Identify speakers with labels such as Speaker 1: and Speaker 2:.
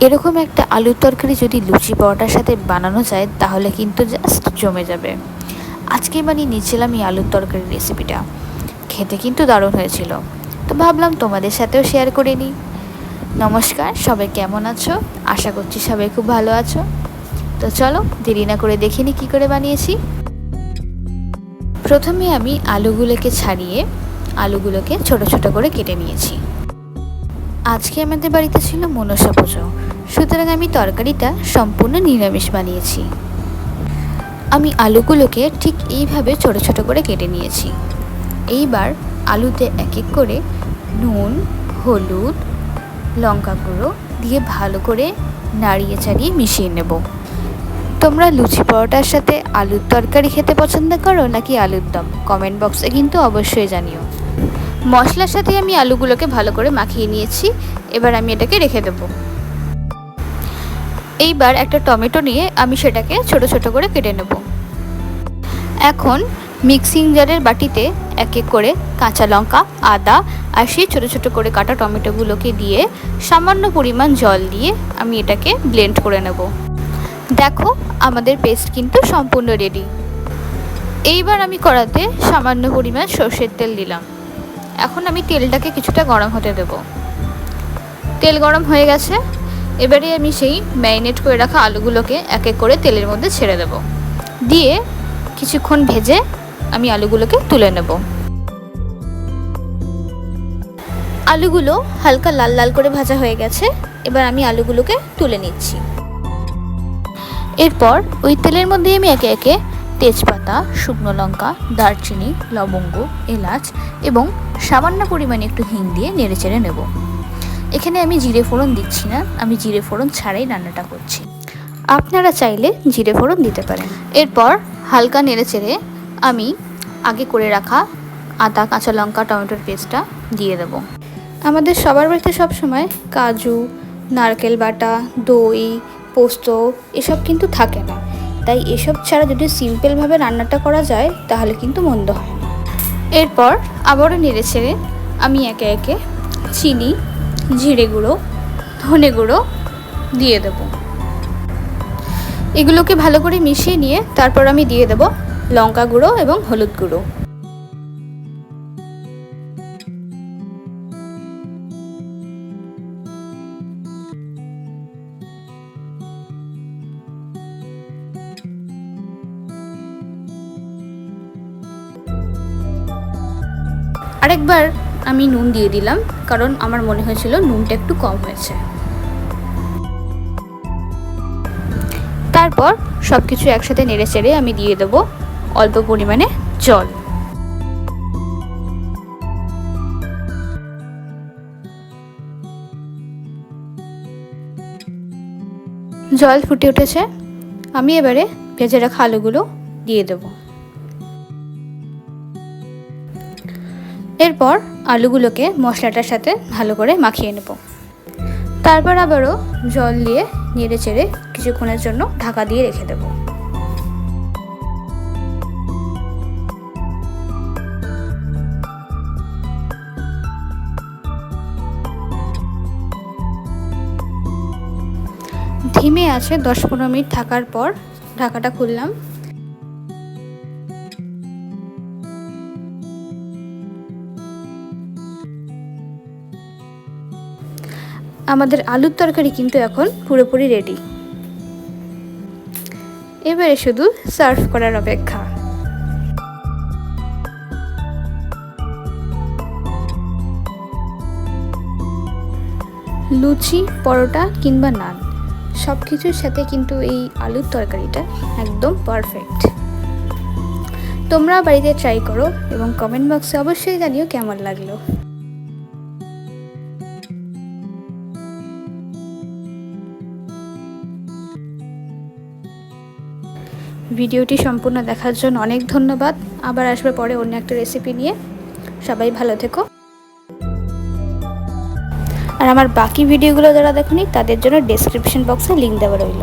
Speaker 1: এরকম একটা আলুর তরকারি যদি লুচি পরোটার সাথে বানানো যায়, তাহলে কিন্তু জাস্ট জমে যাবে। আজকে বানিয়ে নিয়েছিলাম এই আলুর তরকারির রেসিপিটা। খেতে কিন্তু দারুণ হয়েছিল। তো ভাবলাম তোমাদের সাথেও শেয়ার করে নিই। নমস্কার, সবাই কেমন আছো? আশা করছি সবাই খুব ভালো আছো। তো চলো, দেরি না করে দেখে নিই কী করে বানিয়েছি। প্রথমে আমি আলুগুলোকে ছাড়িয়ে, আলুগুলোকে ছোট ছোট করে কেটে নিয়েছি। আজকে আমাদের বাড়িতে ছিল মনসা পুজো। সুতরাং আমি তরকারিটা সম্পূর্ণ নিরামিষ বানিয়েছি। আমি আলুগুলোকে ঠিক এইভাবে ছোট ছোট করে কেটে নিয়েছি। এইবার আলুতে এক এক করে নুন, হলুদ, লঙ্কা গুঁড়ো দিয়ে ভালো করে নাড়িয়ে চাড়িয়ে মিশিয়ে নেব। তোমরা লুচি পরোটার সাথে আলুর তরকারি খেতে পছন্দ করো নাকি আলুর দম? কমেন্ট বক্সে কিন্তু অবশ্যই জানিও। মশলার সাথে আমি আলুগুলোকে ভালো করে মাখিয়ে নিয়েছি। এবার আমি এটাকে রেখে দেবো। এইবার একটা টমেটো নিয়ে আমি সেটাকে ছোট ছোট করে কেটে নেব। এখন মিক্সিং জারের বাটিতে এক এক করে কাঁচা লঙ্কা, আদা আর সেই ছোটো ছোটো করে কাটা টমেটোগুলোকে দিয়ে সামান্য পরিমাণ জল দিয়ে আমি এটাকে ব্লেন্ড করে নেব। দেখো, আমাদের পেস্ট কিন্তু সম্পূর্ণ রেডি। এইবার আমি কড়াতে সামান্য পরিমাণ সর্ষের তেল দিলাম। এখন আমি তেলটাকে কিছুটা গরম হতে দেব। তেল গরম হয়ে গেছে। এবারে আমি সেই ম্যারিনেট করে রাখা আলুগুলোকে এক এক করে তেলের মধ্যে ছেড়ে দেব। দিয়ে কিছুক্ষণ ভেজে আমি আলুগুলোকে তুলে নেব। আলুগুলো হালকা লাল লাল করে ভাজা হয়ে গেছে। এবার আমি আলুগুলোকে তুলে নিচ্ছি। এরপর ওই তেলের মধ্যে আমি একে একে তেজপাতা, শুকনো লঙ্কা, দারচিনি, লবঙ্গ, এলাচ এবং সামান্য পরিমাণে একটু হিং দিয়ে নেড়ে চেড়ে নেব। এখানে আমি জিরে ফোড়ন দিচ্ছি না আমি জিরে ফোড়ন ছাড়াই রান্নাটা করছি। আপনারা চাইলে জিরে ফোড়ন দিতে পারেন। এরপর হালকা নেড়ে চেড়ে আমি আগে করে রাখা আদা কাঁচা লঙ্কা টমেটোর পেস্টটা দিয়ে দেব। আমাদের সবার বাড়িতে সবসময় কাজু নারকেল বাটা দই পোস্ত এসব কিন্তু থাকে না। তাই এসব ছাড়া যদি সিম্পলভাবে রান্নাটা করা যায় তাহলে কিন্তু মন্দ হয় না। এরপর আবারও নেড়ে ছেড়ে আমি একে একে চিনি জিরে গুঁড়ো, ধনে গুঁড়ো দিয়ে দেবো। এগুলোকে ভালো করে মিশিয়ে নিয়ে তারপর আমি দিয়ে দেব লঙ্কা গুঁড়ো এবং হলুদ গুঁড়ো। আরেকবার আমি নুন দিয়ে দিলাম, কারণ আমার মনে হয়েছিল নুনটা একটু কম হয়েছে। তারপর সব কিছু একসাথে নেড়ে চেড়ে আমি দিয়ে দেবো অল্প পরিমাণে জল। জল ফুটে উঠেছে, আমি এবারে ভেজে রাখা আলুগুলো দিয়ে দেব। এরপর আলুগুলোকে মশলাটার সাথে ভালো করে মাখিয়ে নেব। তারপর আবারও জল দিয়ে নেড়ে চেড়ে কিছুক্ষণের জন্য ঢাকা দিয়ে রেখে দেব। ধিমে আছে দশ পনেরো মিনিট থাকার পর ঢাকাটা খুললাম। আমাদের আলুর তরকারি কিন্তু এখন পুরোপুরি রেডি এবারে শুধু সার্ভ করার অপেক্ষা। লুচি, পরোটা কিংবা নান সব কিছুর সাথে কিন্তু এই আলুর তরকারিটা একদম পারফেক্ট তোমরা বাড়িতে ট্রাই করো এবং কমেন্ট বক্সে অবশ্যই জানিও কেমন লাগল। ভিডিওটি সম্পূর্ণ দেখার জন্য অনেক ধন্যবাদ। আবার আসবে পরে অন্য একটা রেসিপি নিয়ে। সবাই ভালো থেকো। আর আমার বাকি ভিডিওগুলো যারা দেখনি, তাদের জন্য ডেসক্রিপশন বক্সে লিঙ্ক দেওয়া রইল।